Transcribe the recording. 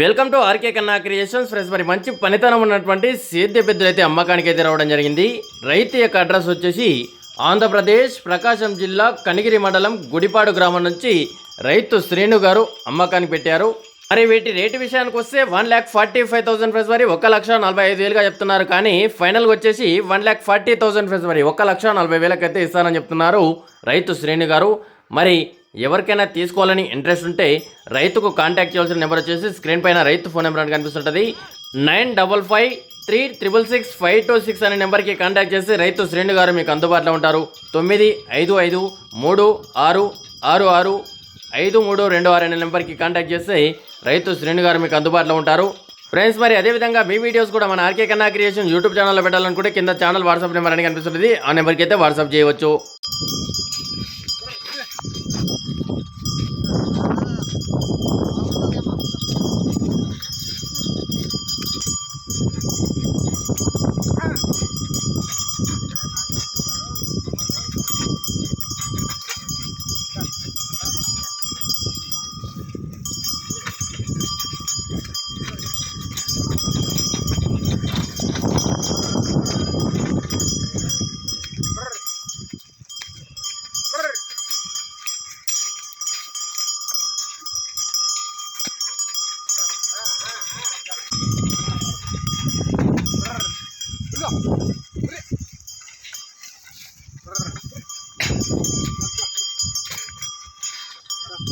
Welcome to RK Kanna creations. Friends మరి మంచి పనితనం ఉన్నటువంటి సేద్య పెద్దలు అయితే అమ్మకానికి అయితే రావడం జరిగింది. రైతు యొక్క అడ్రస్ వచ్చేసి ఆంధ్రప్రదేశ్ ప్రకాశం జిల్లా కనిగిరి మండలం గుడిపాడు గ్రామం నుంచి రైతు శ్రేణు గారు అమ్మకానికి పెట్టారు. మరి వీటి రేటు విషయానికి వస్తే one lakh forty five thousand friends మరి ఒక లక్ష నలభై ఐదు వేలుగా చెప్తున్నారు. కానీ ఫైనల్గా వచ్చేసి one lakh forty thousand friends మరి ఒక లక్ష నలభై వేలకైతే ఇస్తారని చెప్తున్నారు రైతు శ్రేణు గారు. మరి ఎవరికైనా తీసుకోవాలని ఇంట్రెస్ట్ ఉంటే రైతుకు కాంటాక్ట్ చేయాల్సిన నెంబర్ వచ్చేసి స్క్రీన్ పైన రైతు ఫోన్ నెంబర్ అని కనిపిస్తుంటుంది. Nine double five three triple six five two six అనే నెంబర్కి కాంటాక్ట్ చేసి రైతు శ్రేణు గారు మీకు అందుబాటులో ఉంటారు. తొమ్మిది ఐదు ఐదు మూడు ఆరు ఆరు ఆరు ఐదు మూడు రెండు ఆరు అనే నెంబర్కి కాంటాక్ట్ చేస్తే రైతు శ్రేణు గారు మీకు అందుబాటులో ఉంటారు. ఫ్రెండ్స్ మరి అదేవిధంగా మీ వీడియోస్ కూడా మన ఆర్కే కన్నా క్రియేషన్ యూట్యూబ్ ఛానల్లో పెట్టాలనుకుంటే కింద ఛానల్ వాట్సాప్ నెంబర్ అని కనిపిస్తుంది ఆ నెంబర్కి అయితే వాట్సాప్ చేయవచ్చు. Thank you.